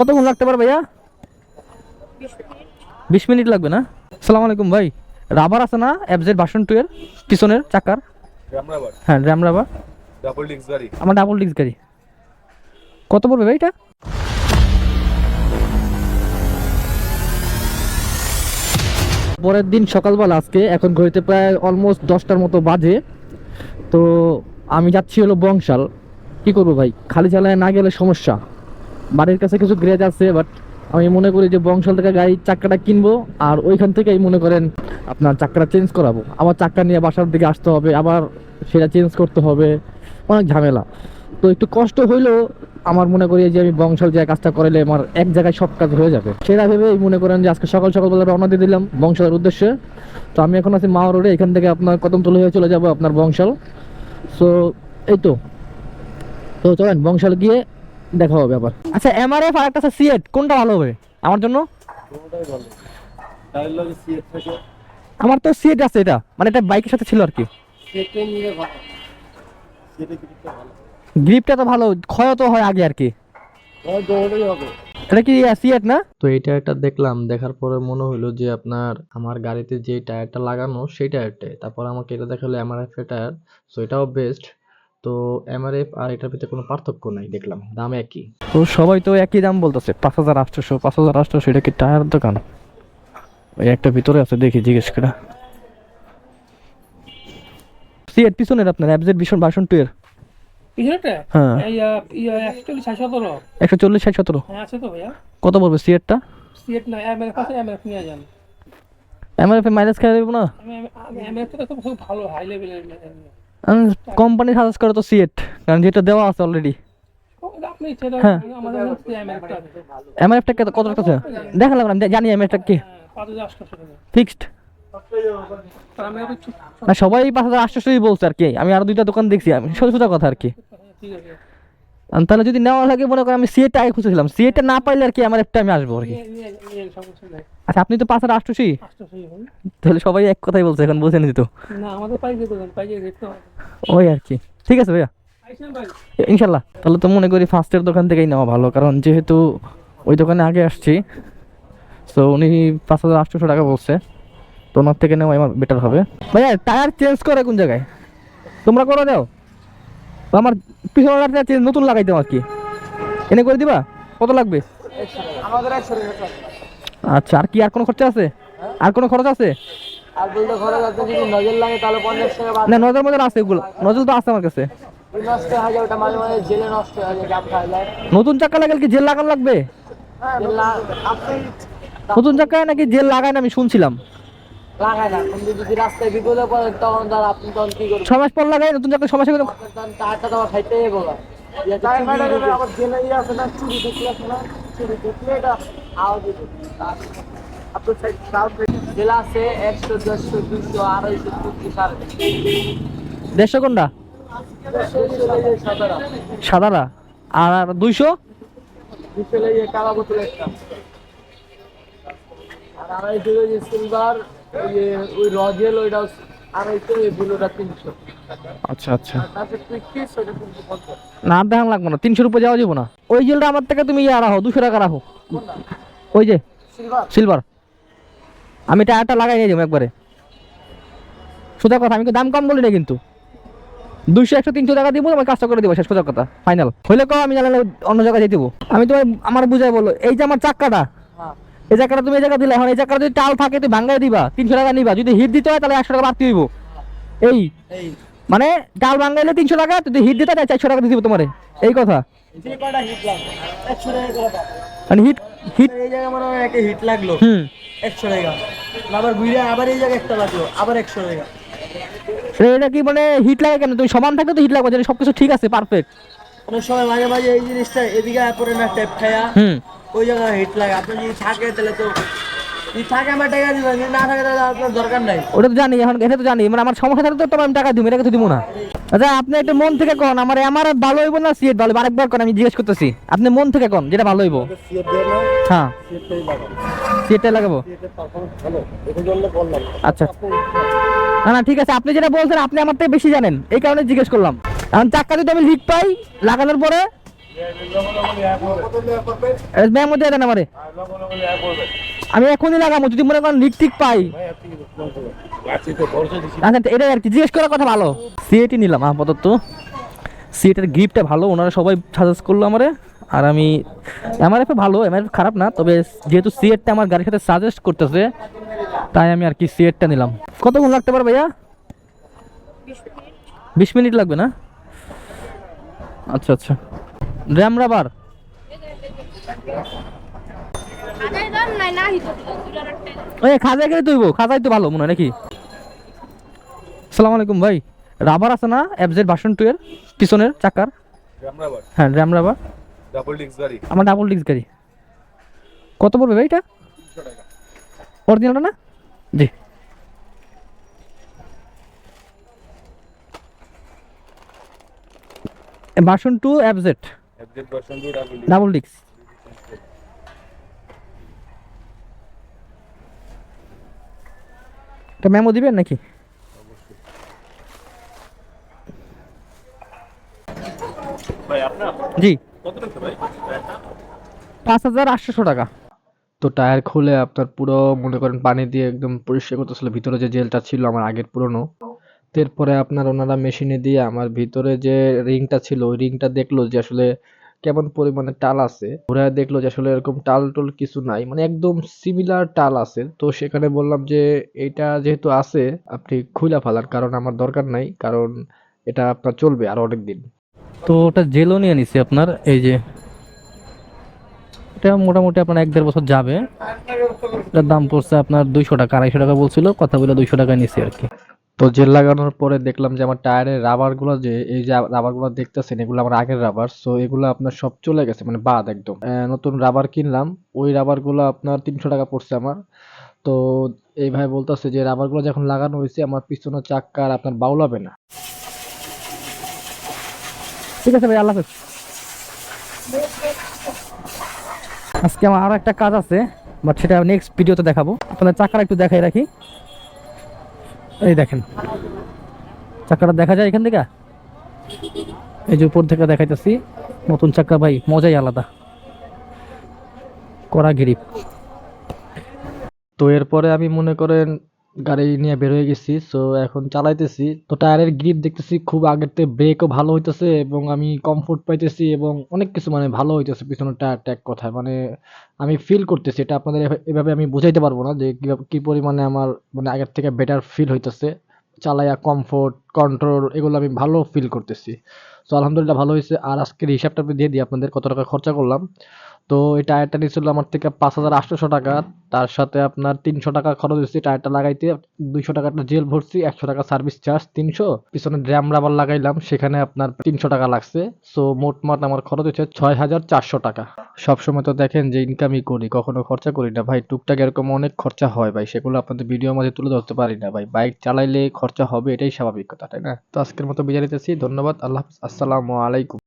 কতক্ষণ লাগতে পারে ভাইয়া? বিশ মিনিট লাগবে না? সালাম আলাইকুম ভাই। রাবার আছে না? এফজেড ভার্সন টু এর? পিছনের চাকার? হ্যাঁ র্যাম রাবার ডাবল ডিস্ক গাড়ি। আমার ডাবল ডিস্ক গাড়ি। কত পড়বে ভাই এটা? পরের দিন সকালবেলা আজকে এখন ঘড়িতে প্রায় অলমোস্ট দশটার মতো বাজে। তো আমি যাচ্ছি হলো বংশাল। কি করব ভাই? খালি চালায় না গেলে সমস্যা। বাড়ির কাছে কিছু গ্রেজ আছে বাট আমি মনে করি যে বংশাল থেকে গাড়ির চাক্কাটা কিনবো আর ওইখান থেকেই মনে করেন আপনার চাক্কাটা চেঞ্জ করাবো। আবার চাক্কা নিয়ে বাসার দিকে আসতে হবে, আবার সেটা চেঞ্জ করতে হবে, অনেক ঝামেলা। তো একটু কষ্ট হইলেও আমার মনে করি যে আমি বংশাল যে কাজটা করলে আমার এক জায়গায় সব কাজ হয়ে যাবে। সেটা ভেবে মনে করেন যে আজকে সকাল সকালবেলা রওনা দিয়ে দিলাম বংশালের উদ্দেশ্যে। তো আমি এখন আছি মাওয়া রোডে, এখান থেকে আপনার কদম কদমতলা হয়ে চলে যাব আপনার বংশাল। সো এই তো। তো চলেন, বংশাল গিয়ে দেখা হবে আচ্ছা এমআরএফ আর একটা আছে সিএট কোনটা ভালো হবে? আমার জন্য? আমার তো সিএট আছে এটা। মানে এটা বাইকের সাথে ছিল আর কি। গ্রিপটা তো ভালো ক্ষয় তো হয় আগে আর কি। এটা কি সিএট না? তো এই টায়ারটা দেখলাম, দেখার পরে মনে হলো যে আপনার, আমার গাড়িতে যে টায়ারটা লাগানো, সেই টায়ারটাই। তারপর আমাকে এটা দেখাল এমআরএফ টায়ার। সো এটাও বেস্ট তো এমআরএফ আর এটার ভিতরে কোনো পার্থক্য নাই দেখলাম। দাম একই। তো সবাই তো একই দাম বলতেছে পাঁচ হাজার আটশোশো পাঁচ হাজার আটশোশো এটা কি টায়ার দোকান? ওই একটা ভিতরে আছে দেখি জিজ্ঞেস করে। সিএট পিছনের আপনার অ্যাবজেট ভীষণ ভাষণ টু এর। হ্যাঁ। ইয়ে একশো চল্লিশ ষাট সতেরো। হ্যাঁ আছে তো ভাইয়া। কত পড়বে সিএটটা সিএট না এমএফ আছে এমএফ নিয়ে যান। এমআরএফ মাইনাস খেয়ে দেবো না? তো তো খুব ভালো হাই লেভেলের কোম্পানি সাজেস্ট করে তো সিএট কারণ যেটা দেওয়া আছে অলরেডি হ্যাঁ। এমআরএফটা কত টাকা দেখালাম আমি জানি এমআরএফটা কি। ফিক্সড না, সবাই পাঁচ হাজার আটশোশোই বলছে আর কি। আমি আরও দুইটা দোকান দেখছি, আমি সোজা কথা আর কি। তাহলে যদি নেওয়া লাগে মনে করেন আমি সিএটা আগে খুঁজেছিলাম সিএটা না পাইলে আর কি আমার একটা আমি আসব আর কি। আচ্ছা আপনি তো পাঁচ আটশোশোই তাহলে সবাই এক কথাই বলছে এখন বুঝে নিত। না আমাদের পাইকারি দোকান পাইকারি দেখতে ওই আর কি। ঠিক আছে ভাইয়া। ইনশাল্লাহ। তাহলে তো মনে করি ফার্স্টের দোকান থেকেই নেওয়া ভালো কারণ যেহেতু ওই দোকানে আগে আসছি তো উনি পাঁচ হাজার আটশোশো টাকা বলছে তো ওনার থেকে নেওয়া আমার বেটার হবে। ভাইয়া টায়ার চেঞ্জ করে কোন জায়গায়? তোমরা করে দাও। তো আমার পিছনে চেঞ্জ নতুন লাগাইতাম আর কি। এনে করে দিবা? কত লাগবে? আচ্ছা আর কি আর কোনো খরচা আছে? আর কোনো খরচ আছে? না নজর মজর আছে এগুলো নজর তো আছে আমার কাছে। হয়ে হয়ে নতুন চাকা লাগালে কি জেল লাগানো লাগবে? নতুন চাকায় নাকি জেল লাগায় না আমি শুনছিলাম। লাগায় না। কিন্তু যদি রাস্তায় বিপদে পড়েন তখন তার আপনি তখন কি করবেন? পর নতুন বলা আবার জেলে ইয়ে আছে না চুরি দেখলে আছে না চুরি দেখলে এটা আওয়াজ আপনার সাইড জেলা আছে একশো দেড়শো দুশো আড়াইশো সাড়ে দেড়শো কোনটা? সাদারা। আর আর দুইশো দুশো লেগে কালা বোতল একটা। আর আড়াইশো সিলভার ওই ওই রজেল ওইটা আড়াইশো এই বুলোটা তিনশো। আচ্ছা আচ্ছা। না আর দেখান লাগবো না। তিনশো যাওয়া যাব না। ওই জেলটা আমার থেকে তুমি ইয়ে রাখো দুশো টাকা রাখো। ওই যে সিলভার? আমি টায়ারটা লাগাই নিয়ে যাব একবারে। সোজা কথা আমি তো দাম কম বলি না কিন্তু? দুশো একশো তিনশো টাকা দিব আমার কাজটা করে দিব শেষ সোজা কথা। ফাইনাল হইলে কো আমি জানালে অন্য জায়গায় দেবো। আমি তোমার আমার বুঝাই বলো এই যে আমার চাক্কাটা হ্যাঁ। এই চাকাটা তুমি এই জায়গা দিলে এখন এই চাকাটা যদি টাল থাকে তুই ভাঙ্গাই দিবা তিনশো টাকা নিবা যদি হিট দিতে হয় তাহলে একশো টাকা বাড়তি হইব। এই মানে ডাল ভাঙ্গাইলে তিনশো টাকা যদি হিট দিতে হয় চারশো টাকা দিয়ে দিব তোমারে। এই কথা। মানে হিট হিট এই জায়গায় মনে একটা হিট লাগল। হুম। একশো টাকা। আবার ঘুরে আবার এই জায়গায় একটা লাগল আবার একশো টাকা। এটা কি মানে হিট লাগে কেন? তুমি সমান থাকলে তো হিট লাগবে সবকিছু ঠিক আছে পারফেক্ট অনেক সময় মাঝে মাঝে এই জিনিসটা এদিকে পরে না টেপ খায়া ওই জায়গায় হিট লাগে। আপনি যদি থাকে তাহলে তো যদি থাকে আমার টাকা দিবেন যদি না থাকে তাহলে আপনার দরকার নাই। ওটা তো জানি এখন এটা তো জানি মানে আমার সমস্যা থাকলে তো আমি টাকা দিব এটা তো দিব না। আচ্ছা আপনি একটু মন থেকে কোন আমার আমার ভালো হইব না সিট ভালো আরেকবার কোন আমি জিজ্ঞেস করতেছি। আপনি মন থেকে কোন যেটা ভালো হইব। হ্যাঁ। লাগাবো? আচ্ছা। না না ঠিক আছে আপনি যেটা বলছেন আপনি আমার থেকে বেশি জানেন। এই কারণে জিজ্ঞেস করলাম। এখন যদি আমি হিট পাই, লাগানোর পরে? আমারে। আমি এখনই লাগাবো, যদি মনে করেন লিক ঠিক পাই। আচ্ছা এটা আর কি, জিজ্ঞেস করার কথা ভালো। সিএটি নিলাম, আপাতত। সিএটের গ্রিপটা ভালো, ওনারা সবাই সাজেস্ট করল আমারে। আর আমি এমআরএফ ভালো এমআরএফ খারাপ না, তবে যেহেতু সিএটটা আমার গাড়ির সাথে সাজেস্ট করতেছে, তাই আমি আর কি সিএটটা নিলাম। কতক্ষণ লাগতে পারে ভাইয়া? বিশ মিনিট লাগবে না? আচ্ছা আচ্ছা। র্যাম রাবার? আদায় দাম নাই না হিতো দুলার একটা ওই খাজাই তুইব খাজাই তো ভালো মনে হয় নাকি? আসসালামু আলাইকুম ভাই। রাবার আছে না? এফজেড ভার্সন টু এর পিছনের চাকার? হ্যাঁ র্যাম রাবার। ডাবল ডিস্ক গাড়ি। আমার ডাবল ডিস্ক গাড়ি। কত পড়বে ভাই এটা? অরিজিনালটা না? জি। ভার্সন টু 2 ডাবল এটা মেমো দিবেন নাকি? জি। কত টাকা ভাই? পাঁচ হাজার আটশোশো টাকা। তো টায়ার খুলে আপনার পুরো মনে করেন পানি দিয়ে একদম পরিষ্কার করতেছিল। ভিতরে যে জেলটা ছিল আমার আগের পুরনো। এরপরে আপনার ওনারা মেশিনে দিয়ে আমার ভিতরে যে রিংটা ছিল, ওই রিংটা দেখল যে আসলে কেমন পরিমাণে টাল আছে। ওরা দেখল যে আসলে এরকম টাল টুল কিছু নাই মানে একদম সিমিলার টাল আছে। তো সেখানে বললাম যে এটা যেহেতু আছে, আপনি খুলে ফেলান, কারণ আমার দরকার নাই, কারণ এটা আপনার চলবে আর অনেক দিন তো ওটা জেলও নিয়ে নিছি আপনার, এই যে এটা মোটামুটি আপনার এক দেড় বছর যাবে। এটার দাম পড়ছে আপনার দুইশো টাকা, আড়াইশো টাকা বলছিল, কথা বলে দুইশো টাকায় নিছি আর কি। তো জেল লাগানোর পরে দেখলাম যে আমার টায়ারের রাবারগুলো যে, এই যে রাবারগুলো দেখতেছেন, এগুলো আমার আগের রাবার। সো এগুলো আপনার সব চলে গেছে মানে বাদ একদম। নতুন রাবার কিনলাম, ওই রাবারগুলো আপনার তিনশো টাকা পড়ছে আমার। তো এই ভাই বলতেছে যে রাবারগুলো যখন লাগানো হয়েছে, আমার পিছনের চাক্কা আর আপনার বাউল হবে না। ঠিক আছে ভাই, আল্লাহ আজকে আমার আরও একটা কাজ আছে বাট সেটা নেক্সট ভিডিওতে দেখাবো। আপনার চাকাটা একটু দেখাই রাখি। এই দেখেন। চাকাটা দেখা যায় এখান থেকে? এই যে উপর থেকে দেখাইতেছি, নতুন চাকা ভাই, মজাই আলাদা। করা গিরিপ। তো এরপরে আমি মনে করেন গাড়ি নিয়ে বের হয়ে গেছি সো এখন চালাইতেছি। তো টায়ারের গ্রিপ দেখতেছি খুব আগের থেকে ব্রেকও ভালো হইতেছে এবং আমি কমফোর্ট পাইতেছি এবং অনেক কিছু মানে ভালো হইতেছে পিছনের টায়ারটা এক কথায়। মানে আমি ফিল করতেছি, এটা আপনাদের এভাবে আমি বুঝাইতে পারব না যে কি পরিমাণে আমার মানে আগের থেকে বেটার ফিল হইতেছে। চালাইয়া কমফোর্ট কন্ট্রোল এগুলো আমি ভালো ফিল করতেছি। তো আলহামদুলিল্লাহ ভালো হয়েছে আর আজকের হিসাবটা দিয়ে দিই, আপনাদের কত টাকা খরচা করলাম। তো এই টায়ারটা নিয়েছিল আমার থেকে পাঁচ হাজার আটশোশো টাকা। তার সাথে আপনার তিনশো টাকা খরচ হয়েছে টায়ারটা লাগাইতে। দুইশো টাকাটা জেল ভরছি, একশো টাকা সার্ভিস চার্জ, তিনশো। পিছনে ড্রাম রাবার লাগাইলাম, সেখানে আপনার তিনশো টাকা লাগছে। সো মোটমাট আমার খরচ হচ্ছে ছয় হাজার চারশো টাকা। সবসময় তো দেখেন যে ইনকামই করি, কখনো খরচা করি না। ভাই, টুকটাক এরকম অনেক খরচা হয় ভাই, সেগুলো আপনাদের ভিডিও মাঝে তুলে ধরতে পারি না ভাই। বাইক চালাইলে খরচা হবে, এটাই স্বাভাবিক কথা, তাই না? তো আজকের মতো বিদায় নিতেছি, ধন্যবাদ, আল্লাহ হাফিজ, আসসালামু আলাইকুম।